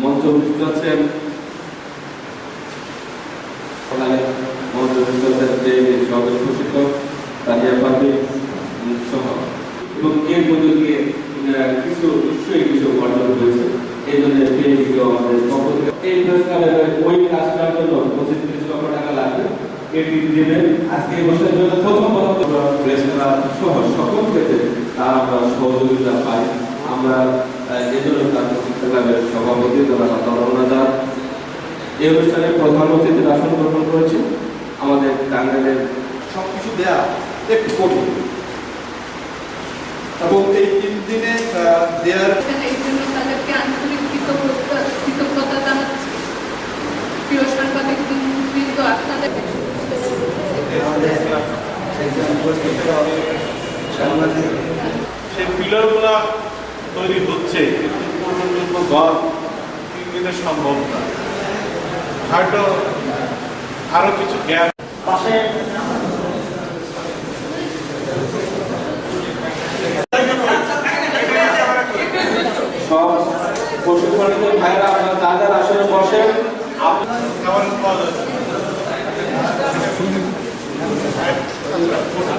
মঞ্চ উপস্থিত আছেন মঞ্চ উপস্থিত আছেন যে সহকারী প্রশিক্ষক তারিয়া পাবলিক সহ এবং এর মধ্যে দিয়ে কিছু বিষয় এই ওই কাজটার জন্য পঁচিশ ত্রিশ লক্ষ টাকা লাগবে। এটি দেবেন আজকে এই জন্য প্রথম প্রথম প্রেস সহ সকল ক্ষেত্রে তার আমরা সহযোগিতা পাই। আমরা এজন্য তার ক্লাবের সভাপতি তারা তরুণা এই অনুষ্ঠানে প্রধান অতিথির আসন গ্রহণ করেছে আমাদের টাঙ্গাইলের সবকিছু দেয়া একটু কঠিন। এবং এই তিন দিনে আহ, সেই পিলারগুলা তৈরি হচ্ছে। কিন্তু ঘর তিন দিনে সম্ভব না। হয়তো আরও কিছু গ্যাপ সব পশুপালিত ভাইরা আপনারা আসনে বসেন খাবার পাওয়া যাচ্ছে? Thank you.